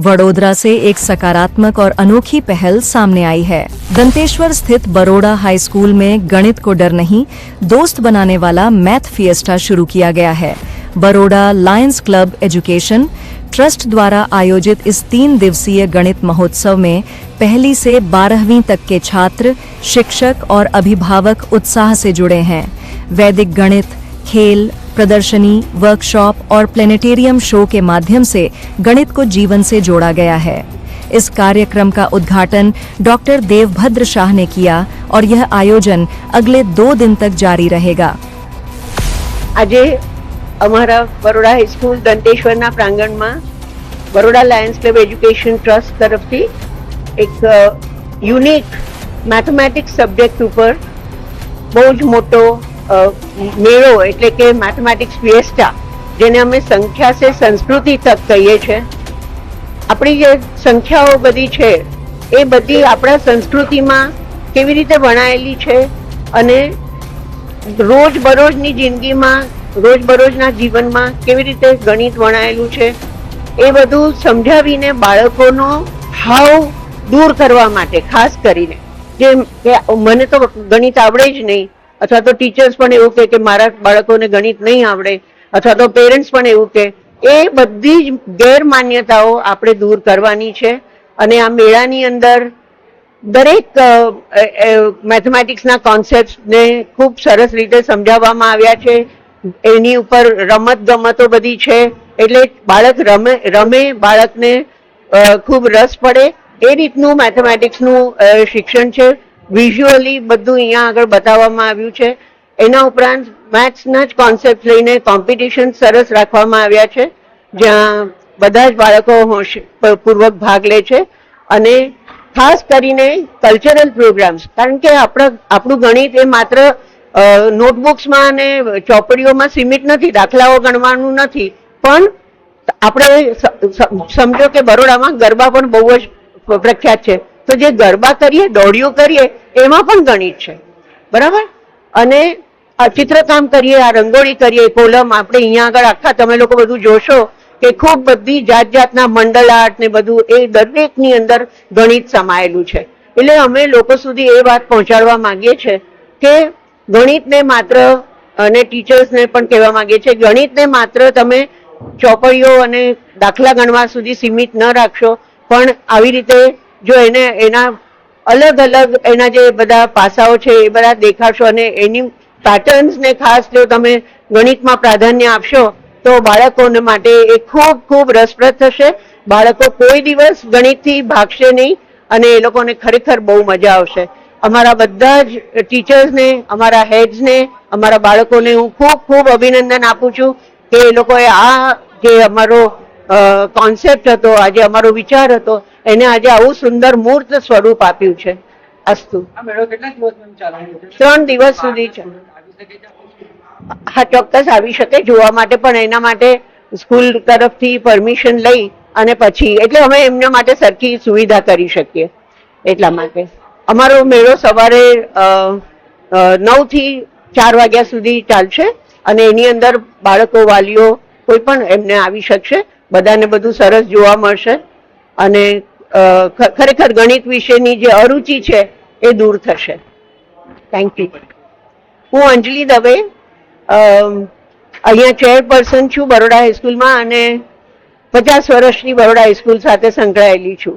वडोदरा से एक सकारात्मक और अनोखी पहल सामने आई है। दंतेश्वर स्थित बरोड़ा हाई स्कूल में गणित को डर नहीं, दोस्त बनाने वाला मैथ फिएस्टा शुरू किया गया है। Baroda lions club education trust द्वारा आयोजित इस तीन दिवसीय गणित महोत्सव में पहली से बारहवीं तक के छात्र, शिक्षक और अभिभावक उत्साह से जुड़े हैं। वैदिक गणित, खेल प्रदर्शनी वर्कशॉप और प्लेनेटेरियम शो के माध्यम से गणित को जीवन से जोड़ा गया है इस कार्यक्रम का उद्घाटन डॉक्टर देवभद्र शाह ने किया और यह आयोजन अगले दो दिन तक जारी रहेगा આજે અમારા બરોડા હાઈસ્કૂલ દંતેશ્વરના પ્રાંગણમાં Baroda lions club education trust તરફથી એક યુનિક મેથમેટિક્સ સબ્જેક્ટ ઉપર બહુ જ મોટો અ, મેળો એટલે કે મેથમેટિક્સ ફિએસ્ટા જેને અમે સંખ્યા સે સંસ્કૃતિ તક કહીએ છીએ આપણી જે સંખ્યાઓ બધી છે, એ બધી આપણા સંસ્કૃતિમાં કેવી રીતે વણાયેલી છે અને રોજબરોજની જિંદગીમાં, રોજબરોજના જીવનમાં કેવી રીતે ગણિત વણાયેલું છે, એ બધું સમજાવીને બાળકોનો હાવ દૂર કરવા માટે, ખાસ કરીને. કે મને તો ગણિત આવડે જ નહીં અથવા તો ટીચર્સ પણ એવું કહે કે મારા બાળકોને ગણિત નહીં આવડે, અથવા તો પેરેન્ટ્સ પણ એવું કહે. એ બધી જ ગેરમાન્યતાઓ આપણે દૂર કરવાની છે. અને આ મેળાની અંદર દરેક મેથમેટિક્સના કોન્સેપ્ટને ખૂબ સરસ રીતે સમજાવવામાં આવ્યા છે. એની ઉપર રમત ગમતો બધી છે. એટલે બાળક રમે રમે બાળકને ખૂબ રસ પડે. એ રીતનું મેથેમેટિક્સનું શિક્ષણ છે. વિઝ્યુઅલી બધું અહીંયા આગળ બતાવવામાં આવ્યું છે. એના ઉપરાંત મેથ્સના જ કોન્સેપ્ટ લઈને કોમ્પિટિશન સરસ રાખવામાં આવ્યા છે. જ્યાં બધા જ બાળકો પૂર્વક ભાગ લે છે. અને ખાસ કરીને કલ્ચરલ પ્રોગ્રામ્સ કારણ કે આપણા આપણું ગણિત એ માત્ર નોટબુક્સમાં અને ચોપડીઓમાં સીમિત નથી, દાખલાઓ ગણવાનું નથી. પણ આપણે સમજો કે બરોડામાં ગરબા પણ બહુ જ પ્રખ્યાત છે. તો જે ગરબા કરીએ, દોડીઓ કરીએ, એમાં પણ ગણિત છે. બરાબર? અને આ ચિત્રકામ કરીએ, આ રંગોળી કરીએ કોલમ આપણે અહીંયા આગળ આખા, તમે લોકો બધું જોશો કે ખૂબ બધી જાત જાતના મંડળ આર્ટ ને બધું, એ દરેકની અંદર ગણિત સમાયેલું છે. એટલે અમે લોકો સુધી એ વાત પહોંચાડવા માંગીએ છીએ કે ગણિતને માત્ર, અને ટીચર્સને પણ કહેવા માંગીએ છીએ, ગણિતને માત્ર તમે ચોપડીઓ અને દાખલા ગણવા સુધી સીમિત ન રાખશો, પણ આવી રીતે જો એને એના અલગ અલગ એના જે બધા પાસાઓ છે, એ બધા દેખાડશો અને એની પેટર્ન્સને ખાસ જો તમે ગણિતમાં પ્રાધાન્ય આપશો, તો બાળકોને માટે એ ખૂબ ખૂબ રસપ્રદ થશે. બાળકો કોઈ દિવસ ગણિતથી ભાગશે નહીં અને એ લોકોને ખરેખર બહુ મજા આવશે. અમારા બધા જ ટીચર્સને, અમારા હેડ્સને, અમારા બાળકોને હું ખૂબ ખૂબ અભિનંદન આપું છું કે એ લોકોએ આ જે અમારો કોન્સેપ્ટ હતો આજે અમારો વિચાર હતો એને આજે આવું સુંદર મૂર્ત સ્વરૂપ આપ્યું છે. અસ્તુ. ત્રણ દિવસ સુધી છે. હા ચોક્કસ આવી શકે જોવા માટે પણ એના માટે સ્કૂલ તરફથી પરમિશન લઈ અને પછી એટલે અમે એમના માટે સરખી સુવિધા કરી શકીએ એટલા માટે. અમારો મેળો સવારે નવથી ચાર વાગ્યા સુધી ચાલશે અને એની અંદર બાળકો વાલીઓ કોઈ પણ એમને આવી શકશે. બધાને બધું સરસ જોવા મળશે અને ખરેખર ગણિત વિશેની જે અરુચિ છે એ દૂર થશે. થેન્ક યુ હું અંજલિ દવે અહીંયા ચેરપર્સન છું બરોડા હાઈસ્કૂલમાં અને પચાસ વર્ષની બરોડા હાઈસ્કૂલ સાથે સંકળાયેલી છું.